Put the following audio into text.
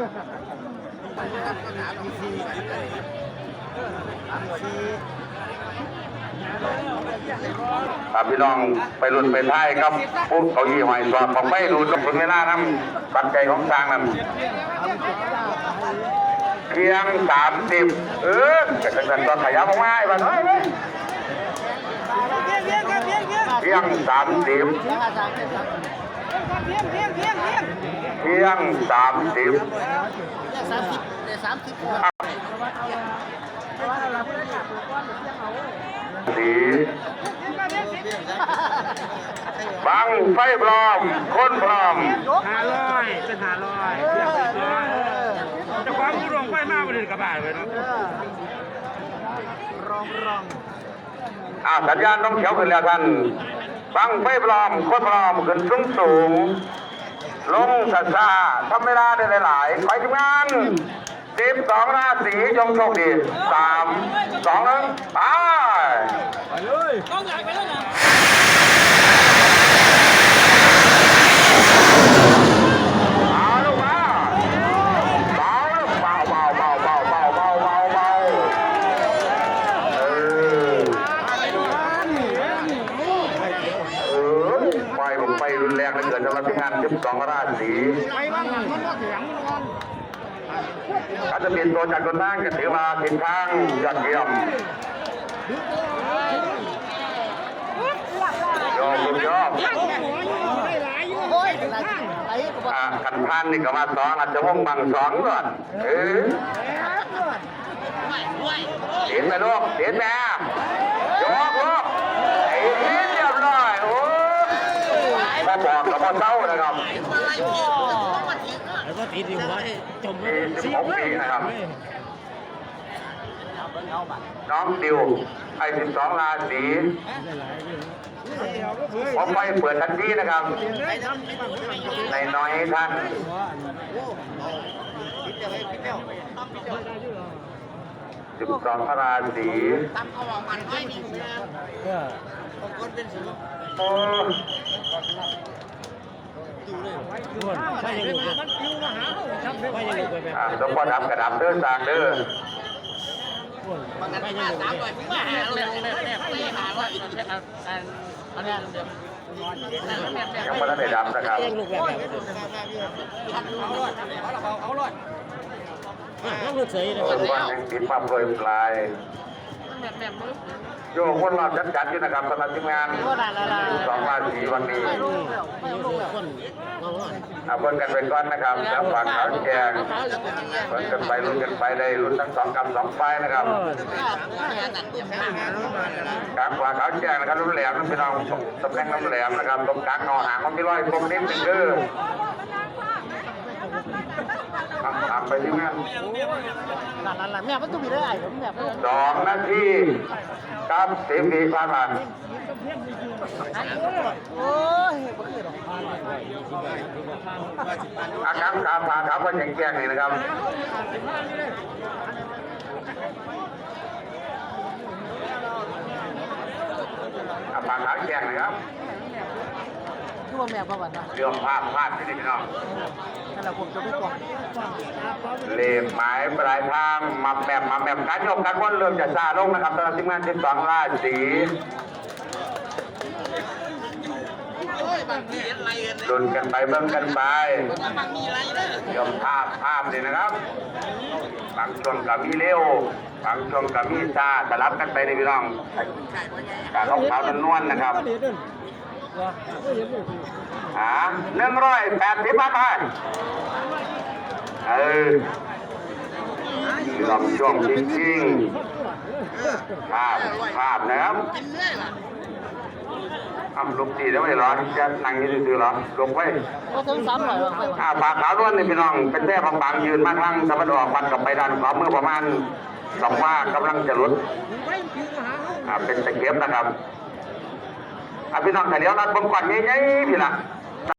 ครับพี่น้องไปรุ่นไปท้ายครับปุ๊บเขายี่หอยสอดผมไม่รู้ต้องคนเวลานํปัจจัยของสร้างนั้นเพียงสามสิบเออจะกันตอนขยับออกมาไอ้บ้านเฮ้ยเพียงสามสิบ เพียงสามสิบสามสิบแต่สามสิบสีบังไฟปลอม คนปลอมห้าร้อยเป็นห้าร้อยเรียกเป็นร้อยเจะความรู้ลงไปมากกว่าเดินกระบาดเลยเนาะอ่าสัญญาณต้องเขียวขึ้นแล้วท่าน บังไฟปลอมคนปลอมขึ้นสูงสูง ลงซาซาทำเวลาได้หลายๆไปทำงานสิบสองราศีจงโชคดีสามสองหนึ่งไปไปเลยต้องหลา เหลือเกินสำหรับที่งานสิบสองราศีถ้าจะเปลี่ยนตัวจากคนนั่งก็ถือมาทิศทางยอดเยี่ยมยอมยอมโยอ้ก็บอกอ่าขันพันนี่ก็มาสองอาจจะวงบังสองก่อนเออเห็นไหมลูกเห็นไหมยกลูก เศร้านะครับแล้วก็ติดอยู่ว่าจมปีสิบหกปีนะครับน้องดิวไอ้สิบสองราศีผมไปเปิดทันทีนะครับ ในน้อยท่านสิบสองราศีโอ้ อ่าสมบัติดับกระดับเด้อสร้างเด้อยังไม่ทันได้ดับนะครับลูกเฉยเลยวันนี้ติดปั๊มเลยปลายแม่แม่ โยกคนรอบจัดจัดอยู่นะครับสำหรับทีมงานสองราศีวันนี้คนงงเอาเพิ่นกันไปก่อนนะครับแล้วฝากขาวแจงเพิ่นกันไปลุ้นกันไปได้ลุ้นทั้งสองกำสองไฟนะครับการฝากขาวแจงนะครับรุ่นแหลมนั่นพี่น้องตำแหน่งน้ำแหลมนะครับตรงกลางงอหางมันมีร้อยตรงนิดหนึงเด้อทำทำไปที่งานนั่นนั่นแหละแม่มันต้องมีได้ผมแม่สองนาที ครับสิบวิผ่านมาโอ้ยบ่คือดอกอาครับครับฝากขาวเพิ่นแจ้งๆนี่นะครับอาฝากขาวแจ้งนะครับคือว่าแม่บ่วันนะเรื่องภาพภาพที่นี่พี่น้อง นั่นแหลมจะไม่กล่องเลขหมายปลายทางมาแบบมาแบบการยกการวนเริ่มจะซาลงนะครับตอนทีมงานที่สองราศีดุนกันไปเบิ่งกันไปยอมภาพภาพนี่นะครับ บางช่วงกับมีเร็ว บางช่วงกับมีซาสลับกันไปในพี่น้องการลงเท้านวลนะครับ อ่าหนึ่งร้อยแปดสิบบาทไปเออลำช่วงจริงๆภาพภาพนะครับทำลุกดีแล้วไม่ร้อนจะนั่งอยืนดูหรอลงไว้ก็ถึงสามร้อยว่าไปว่าอ่าปากขาวล้วนนี่พี่น้อง เป็นแท่บางๆยืนมาทางตะวันออกปัดกลับไปด้านขวามือประมาณสองว่ากำลังจะหลุดอ่าเป็นตะเกียบนะครับอ่า พี่น้องแต่เดี๋ยวนัดผมก่อนง่ายๆพี่ละ